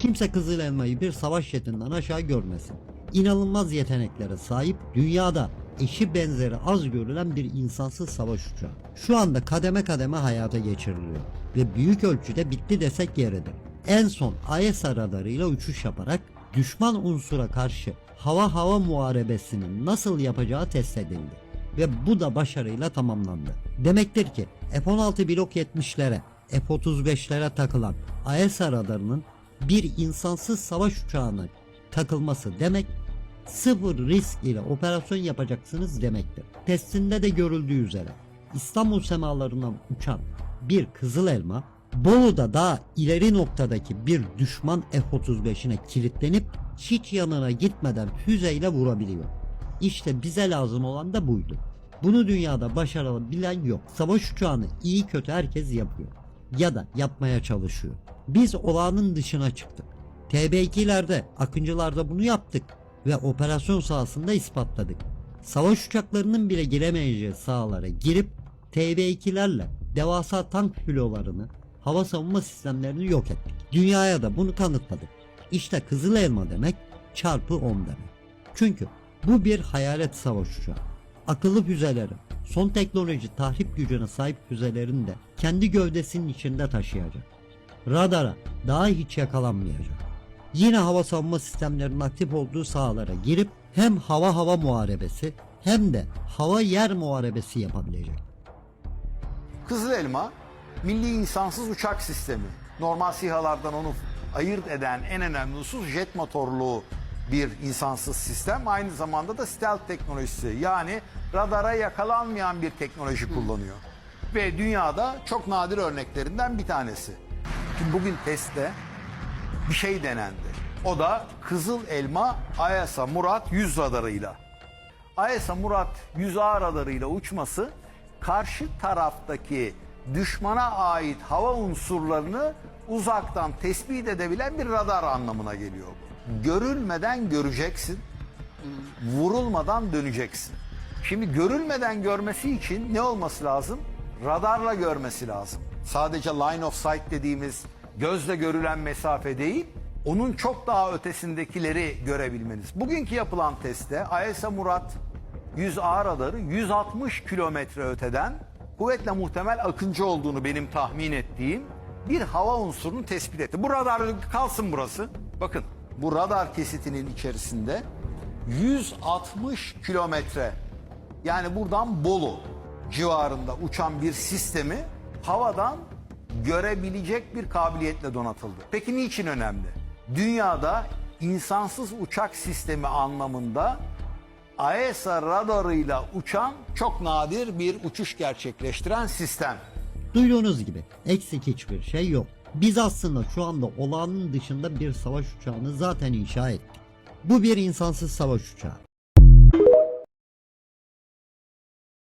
Kimse Kızıl Elma'yı bir savaş jetinden aşağı görmesin. İnanılmaz yeteneklere sahip dünyada eşi benzeri az görülen bir insansız savaş uçağı. Şu anda kademe kademe hayata geçiriliyor ve büyük ölçüde bitti desek yeridir. En son ISR radarıyla uçuş yaparak düşman unsura karşı hava hava muharebesinin nasıl yapacağı test edildi ve bu da başarıyla tamamlandı. Demektir ki F-16 Blok 70'lere, F-35'lere takılan ISR radarının bir insansız savaş uçağına takılması demek sıfır risk ile operasyon yapacaksınız demektir. Testinde de görüldüğü üzere İstanbul semalarından uçan bir kızıl elma Bolu'da daha ileri noktadaki bir düşman F-35'ine kilitlenip hiç yanına gitmeden füzeyle vurabiliyor. İşte bize lazım olan da buydu. Bunu dünyada başarabilen yok. Savaş uçağını iyi kötü herkes yapıyor. Ya da yapmaya çalışıyor. Biz olağanın dışına çıktık. TB2'lerde, Akıncılarda bunu yaptık ve operasyon sahasında ispatladık. Savaş uçaklarının bile giremeyeceği sahalara girip TB2'lerle devasa tank filolarını, hava savunma sistemlerini yok ettik. Dünyaya da bunu kanıtladık. İşte Kızıl Elma demek çarpı 10 demek. Çünkü bu bir hayalet savaş uçağı. Akıllı füzeleri, son teknoloji tahrip gücüne sahip füzelerini de kendi gövdesinin içinde taşıyacak. Radara daha hiç yakalanmayacak. Yine hava savunma sistemlerinin aktif olduğu sahalara girip hem hava hava muharebesi hem de hava yer muharebesi yapabilecek. Kızıl Elma, milli insansız uçak sistemi. Normal SİHA'lardan onu ayırt eden en önemli husus jet motorlu bir insansız sistem. Aynı zamanda da stealth teknolojisi yani radara yakalanmayan bir teknoloji kullanıyor. Ve dünyada çok nadir örneklerinden bir tanesi. Şimdi bugün testte bir şey denendi. O da Kızıl Elma AESA Murat 100 radarıyla. AESA Murat 100A radarıyla uçması karşı taraftaki düşmana ait hava unsurlarını uzaktan tespit edebilen bir radar anlamına geliyor. bu. Görülmeden göreceksin, vurulmadan döneceksin. Şimdi görülmeden görmesi için ne olması lazım? Radarla görmesi lazım. Sadece line of sight dediğimiz gözle görülen mesafe değil, onun çok daha ötesindekileri görebilmeniz. Bugünkü yapılan testte AESA Murat 100A radarı 160 kilometre öteden kuvvetle muhtemel akıncı olduğunu benim tahmin ettiğim bir hava unsurunu tespit etti. Bu radar kalsın burası. Bakın bu radar kesitinin içerisinde 160 kilometre yani buradan Bolu civarında uçan bir sistemi havadan görebilecek bir kabiliyetle donatıldı. Peki niçin önemli? Dünyada insansız uçak sistemi anlamında AESA radarıyla uçan çok nadir bir uçuş gerçekleştiren sistem. Duyduğunuz gibi eksik hiçbir şey yok. Biz aslında şu anda olağanın dışında bir savaş uçağını zaten inşa ettik. Bu bir insansız savaş uçağı.